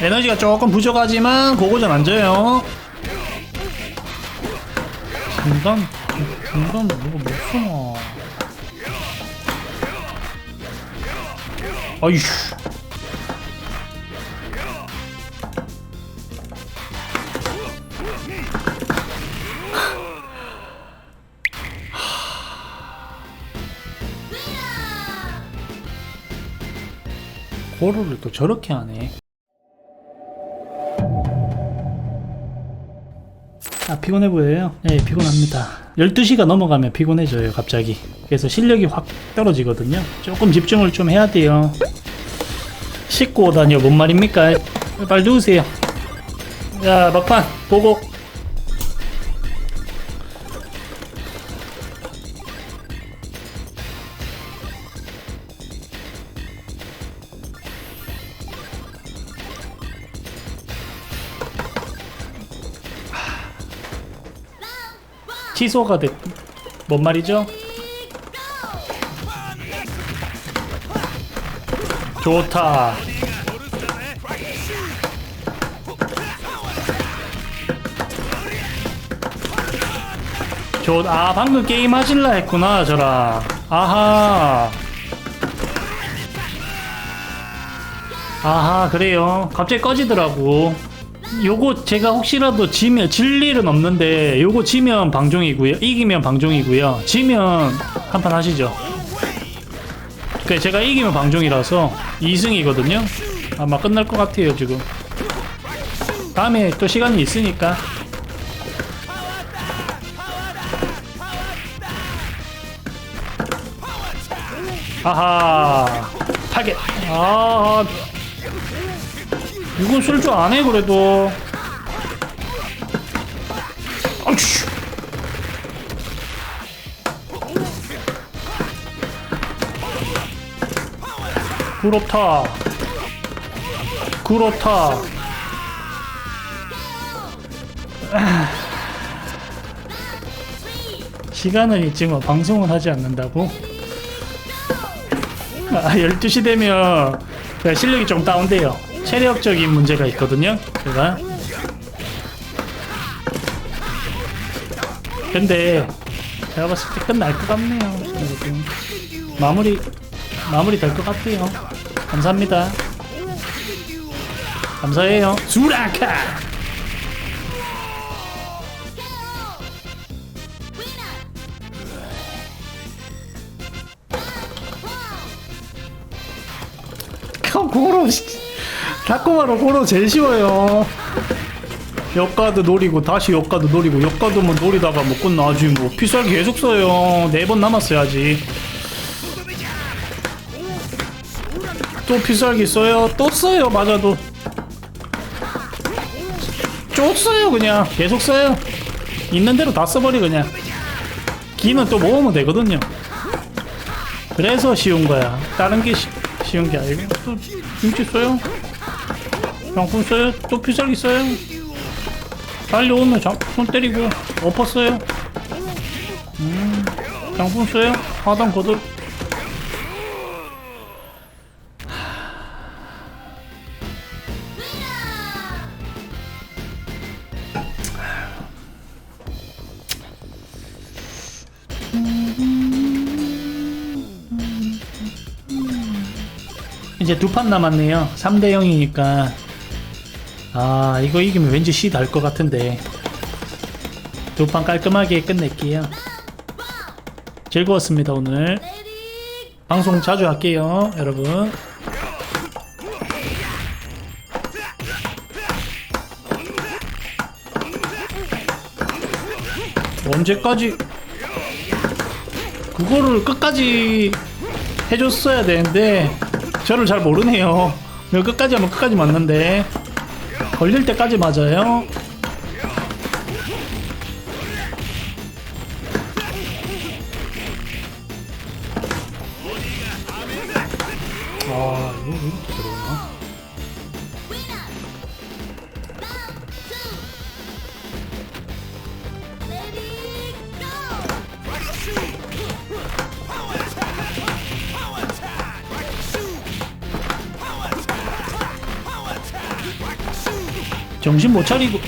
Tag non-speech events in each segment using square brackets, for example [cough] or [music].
에너지가 조금 부족하지만 고고전 안 져요. 중간 중간 누가 못 쏘나? 아이씨. 고로를 또 저렇게 하네. 아 피곤해 보여요? 네 피곤합니다. 12시가 넘어가면 피곤해져요 갑자기. 그래서 실력이 확 떨어지거든요. 조금 집중을 좀 해야 돼요. 씻고 오다니요 뭔 말입니까? 빨리 누우세요. 자 막판 보고 취소가 됐... 뭔 말이죠? 좋다. 좋... 아 방금 게임 하실라 했구나 저라. 아하. 아하 그래요. 갑자기 꺼지더라고 요거 제가 혹시라도 지면 질 일은 없는데 요거 지면 방종이고요. 이기면 방종이고요. 지면 한판 하시죠. 그 제가 이기면 방종이라서 2승이거든요. 아마 끝날 것 같아요 지금. 다음에 또 시간이 있으니까. 아하 타겟. 아 이건 쓸 줄 아네 그래도. 아우씨. 그렇다. 그렇다. 아. 시간은 있지만 방송은 하지 않는다고? 아 12시 되면 실력이 좀 다운돼요 체력적인 문제가 있거든요. 제가. 근데 제가 봤을 때 끝날 것 같네요. 마무리 마무리 될 것 같아요. 감사합니다. 감사해요. 수라카! 고로 다코마로 고로 제일 쉬워요. 역가드 노리고 다시 역가드 노리고 역가드만 노리다가 못 끝나 아직 뭐 피살 계속 써요. 네 번 남았어요 아직. 또 피살기 써요? 또 써요 맞아도. 쭉 써요 그냥. 계속 써요. 있는 대로 다 써버리 그냥. 기는 또 모으면 되거든요. 그래서 쉬운 거야. 다른 게 쉬, 쉬운 게 아니고. 또 김치 써요 장풍 써요? 또 피살기 써요? 달려오면 장풍 때리고. 엎어 써요? 음 장풍 써요? 하단 거들 이제 두 판 남았네요. 3대 0이니까. 아, 이거 이기면 왠지 시달것 같은데. 두 판 깔끔하게 끝낼게요. 즐거웠습니다, 오늘. 방송 자주 할게요, 여러분. 언제까지 그거를 끝까지 해줬어야 되는데 저를 잘 모르네요. 이거 끝까지 하면 끝까지 맞는데 걸릴 때까지 맞아요. 정신 못 차리고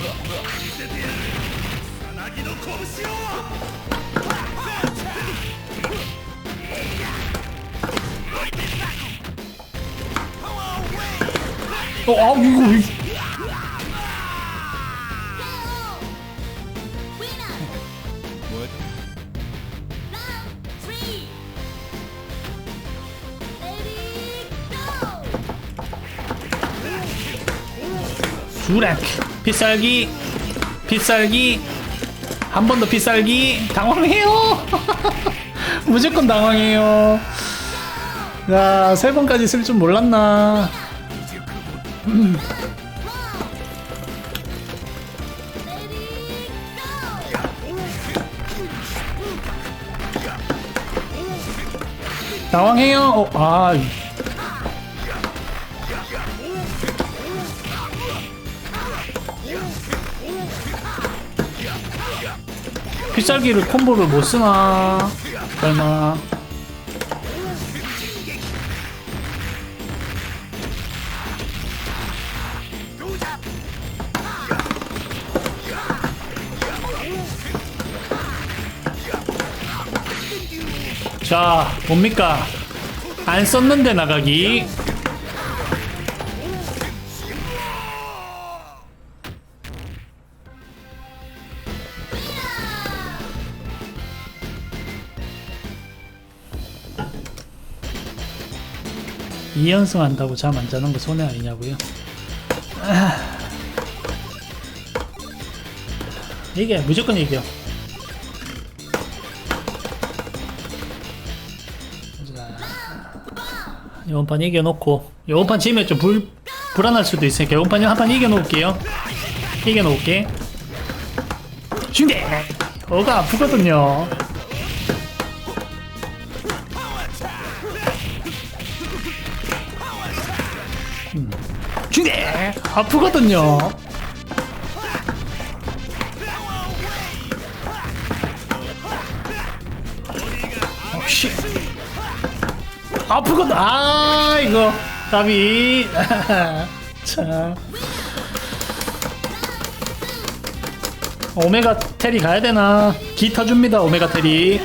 어, 아, 이거. 주렉 빗살기. 빗살기. 한 번 더 빗살기. 당황해요. [laughs] 무조건 당황해요. 야세 번까지 쓸 줄 몰랐나. [clears throat] 당황해요. 어, 아 이- 빗살기를 콤보를 못 쓰나? 설마. 자 뭡니까? 안 썼는데 나가기 이연승 한다고 잠 안 자는 거 손해 아니냐고요? 아. 이게 무조건 이겨. 이번 판 이겨놓고 이번 판 지면 좀 불, 불안할 수도 있으니까 이번 판 한판 이겨놓을게요 이겨놓을게 중대 어가 아프거든요 중대 아프거든요 혹시 아프거든. 아 이거 답이 참 [laughs] 오메가 테리 가야 되나? 기 터줍니다 오메가 테리.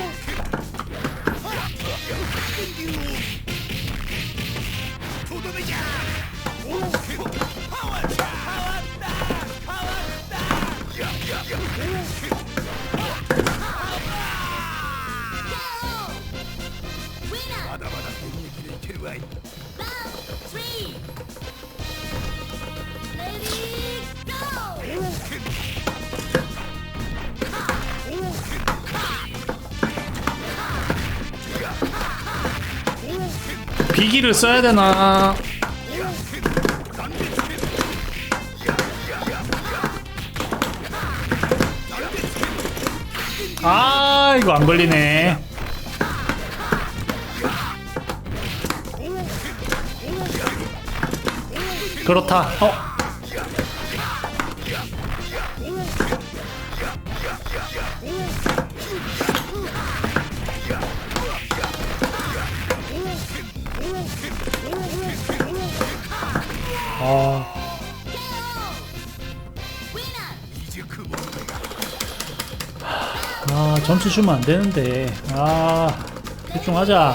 비기를 써야 되나? 아 이거 안 걸리네. 그렇다. 어. 어. Winner. 아 점수 주면 안 되는데 아 집중하자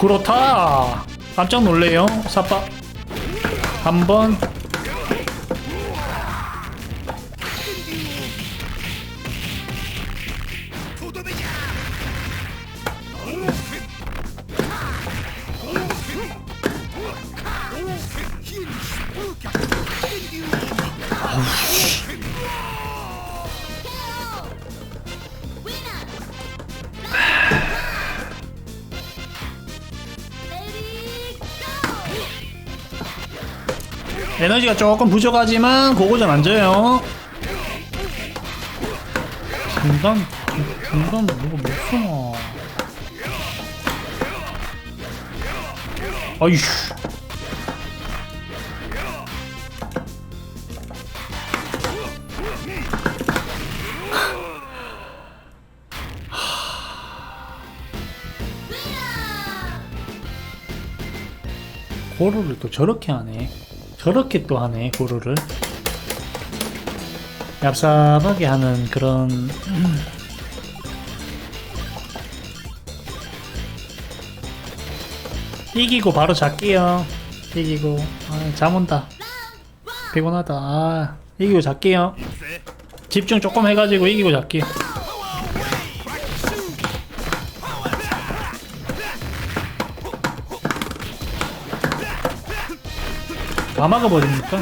그렇다 깜짝 놀래요 사빠 한 번 에너지가 조금 부족하지만 고고전 안 져요. 중간 중간 누가 못 쏘나. 아이씨. 고루를 또 저렇게 하네. 저렇게 또 하네, 고루를. 얍삽하게 하는 그런. 음. 이기고 바로 잘게요. 이기고. 아, 잠 온다. 피곤하다. 아, 이기고 잘게요. 집중 조금 해가지고 이기고 잘게요. 다 막아버리니까.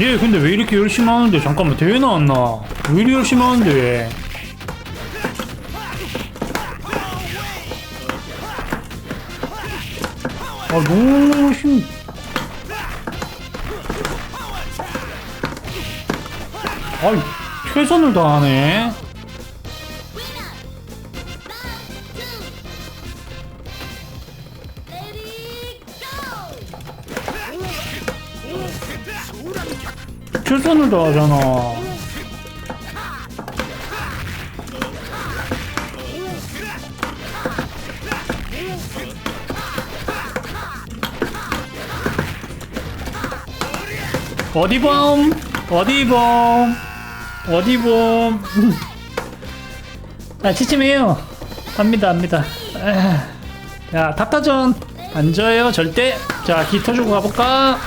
얘 근데 왜 이렇게 열심히 하는데 잠깐만 대회 나왔나 왜 이렇게 열심히 하는데 아 너무 열심히 아이 최선을 다하네! 최선을 다하잖아 어디 범 어디 범 어디 범 아, 치침해요. 합니다, 합니다. 아, 야, 탑타전. 안 져요, 절대. 자, 기 터주고 가볼까?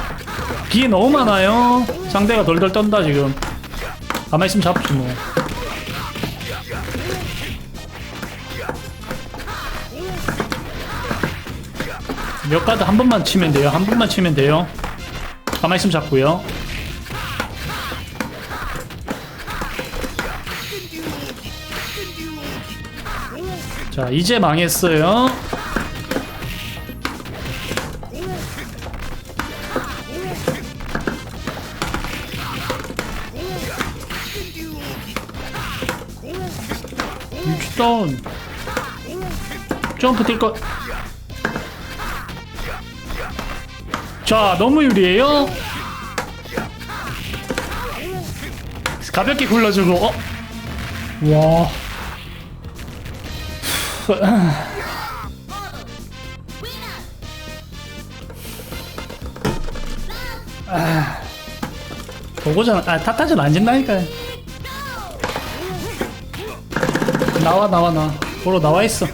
기 너무 많아요. 상대가 덜덜 떤다, 지금. 가만히 있으면 잡지, 뭐. 몇 가드 한 번만 치면 돼요. 한 번만 치면 돼요. 가만히 있으면 잡고요. 자, 이제 망했어요. 유치던 점프 뛸 것. 자, 너무 유리해요. 가볍게 굴러주고, 어? 와. 보고전, 아, 타타전 안 진다니까. 나와, 나와, 나와. 보러 나와 있어.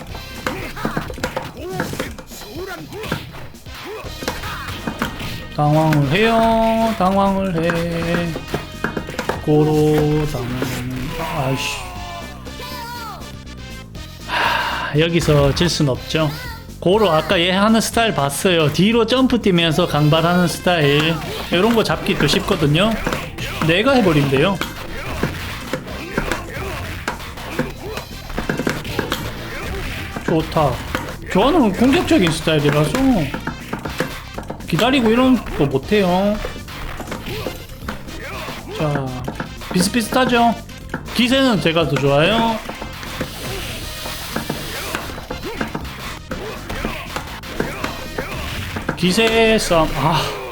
당황을 해요. 당황을 해. 고로 당황. 아이씨. 하, 여기서 질 순 없죠. 고로 아까 얘 하는 스타일 봤어요. 뒤로 점프 뛰면서 강발하는 스타일. 이런 거 잡기 또 쉽거든요. 내가 해버린대요. 좋다. 저는 공격적인 스타일이라서 기다리고 이런 거 못해요. 자, 비슷비슷하죠? 기세는 제가 더 좋아요. 기세 싸움, 아.